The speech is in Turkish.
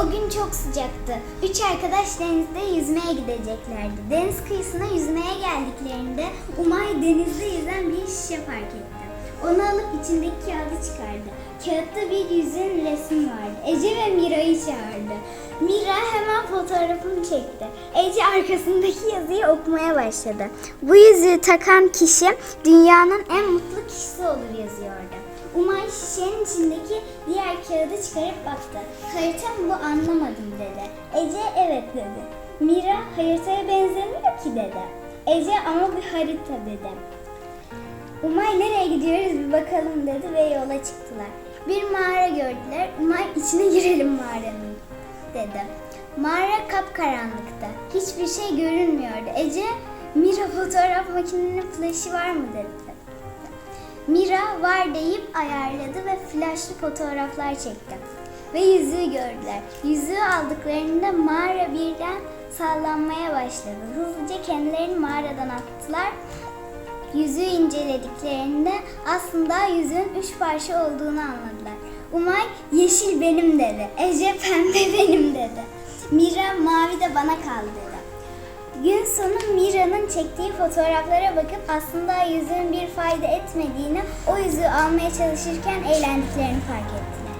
O gün çok sıcaktı. Üç arkadaş denizde yüzmeye gideceklerdi. Deniz kıyısına yüzmeye geldiklerinde Umay denizde yüzen bir şişe fark etti. Onu alıp içindeki kağıdı çıkardı. Kağıtta bir yüzün resmi vardı. Ece ve Mira'yı çağırdı. Mira hemen fotoğrafını çekti. Ece arkasındaki yazıyı okumaya başladı. Bu yüzüğü takan kişi dünyanın en mutlu kişisi. Umay şişenin içindeki diğer kağıdı çıkarıp baktı. Harita bu anlamadım dedi. Ece evet dedi. Mira haritaya benzemiyor ki dedi. Ece ama bir harita dedi. Umay nereye gidiyoruz bir bakalım dedi ve yola çıktılar. Bir mağara gördüler. Umay içine girelim mağaranın dedi. Mağara kapkaranlıkta. Hiçbir şey görünmüyordu. Ece Mira fotoğraf makinenin flaşı var mı dedi. Mira var deyip ayarladı ve flaşlı fotoğraflar çekti. Ve yüzüğü gördüler. Yüzüğü aldıklarında mağara birden sallanmaya başladı. Hızlıca kendilerini mağaradan attılar. Yüzüğü incelediklerinde aslında yüzüğün üç parça olduğunu anladılar. Umay yeşil benim dedi. Ece pembe benim dedi. Mira mavi de bana kaldı dedi. Gün sonu Mira'nın çektiği fotoğraflara bakıp aslında yüzüğün bir fayda etmediğini, o yüzüğü almaya çalışırken eğlendiklerini fark etti.